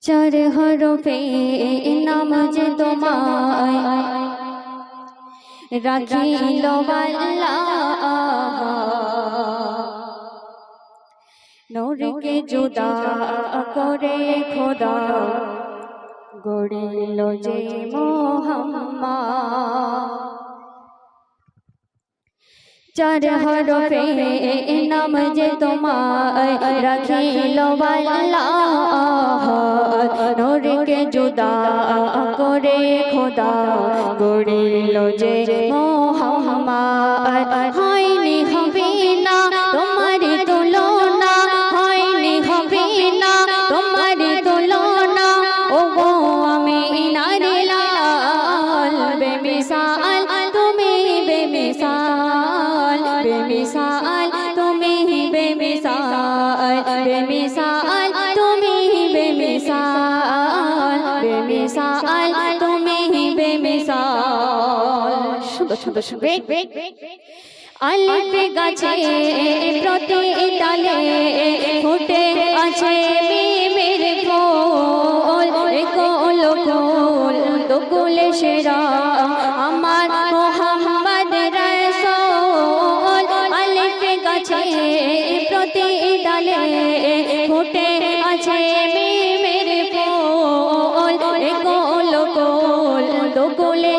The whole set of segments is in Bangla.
চার হরফে নাম যে তোমায়। রাখিল নূরকে জুদা করে খোদা। গড়িল যে মোহাম্মদ। চার হরফে নাম যে তোমায় রাখিল নূরকে জুদা করে খোদা গড়িল যে বেমিসাল তুমি বেমিসাল বেমিসাল তুমি বেমিসাল। সুন্দর সুন্দর শুনবে আলিফ গাছে প্রতি ডালে ফুটে আছে মিমের ফুল। কোল কোল দোকুল সেরা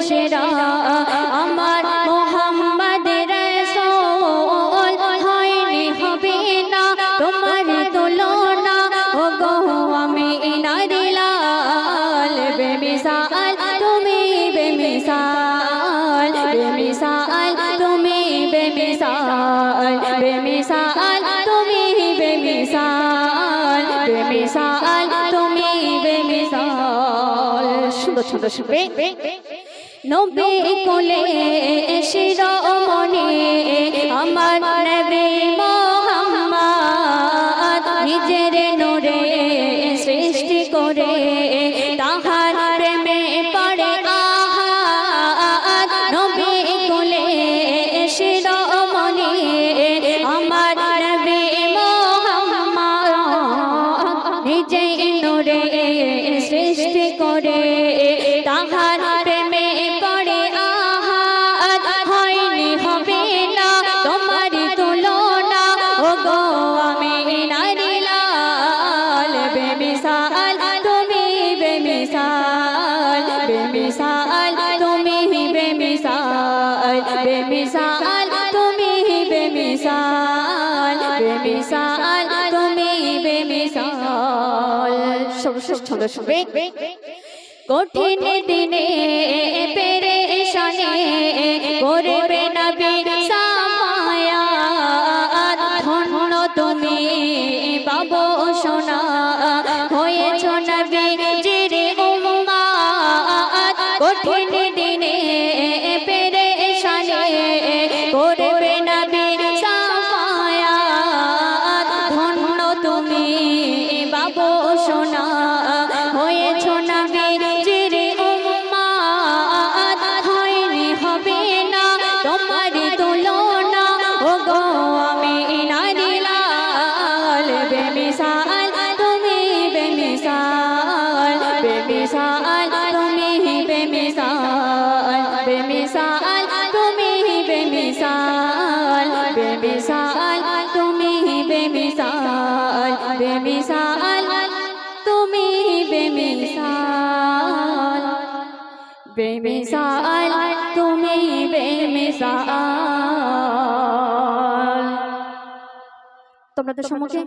সেরা আমার মোহাম্মদ রসুল হয়নি হবে না, তোমার তুলনা। তুমি বেমিসাল বেমিসাল, তুমি বেমিসাল তুমি বেমিসাল সুন্দর সুন্দর শুনবে নবী কোলে শিরোমণি আমার নবী মোহাম্মদ নিজের নূরে সৃষ্টি করে, তাহার প্রেমে পড়ে আহাদ নবী কোলে শিরোমণি আমার নবী মোহাম্মদ নিজের নূরে সৃষ্টি করে, তাহার বেমিসাল, তুমি বেমিসাল বেমিসাল, তুমি বেমিসাল বেমিসাল, তুমি বেমিসাল। সর্বশ্রেষ্ঠ ছন্দ শুনবে। কঠিন দিনে পেরেশানে করবে নবী সামায়া কঠিন বেমিসাল বেমিসাল তুমি বেমিসাল বেমিসাল তুমি বেমিসাল বেমিসাল তুমি বেমিসাল বেমিসাল তুমি বেমিসাল। তোমরা তো সম্মুখে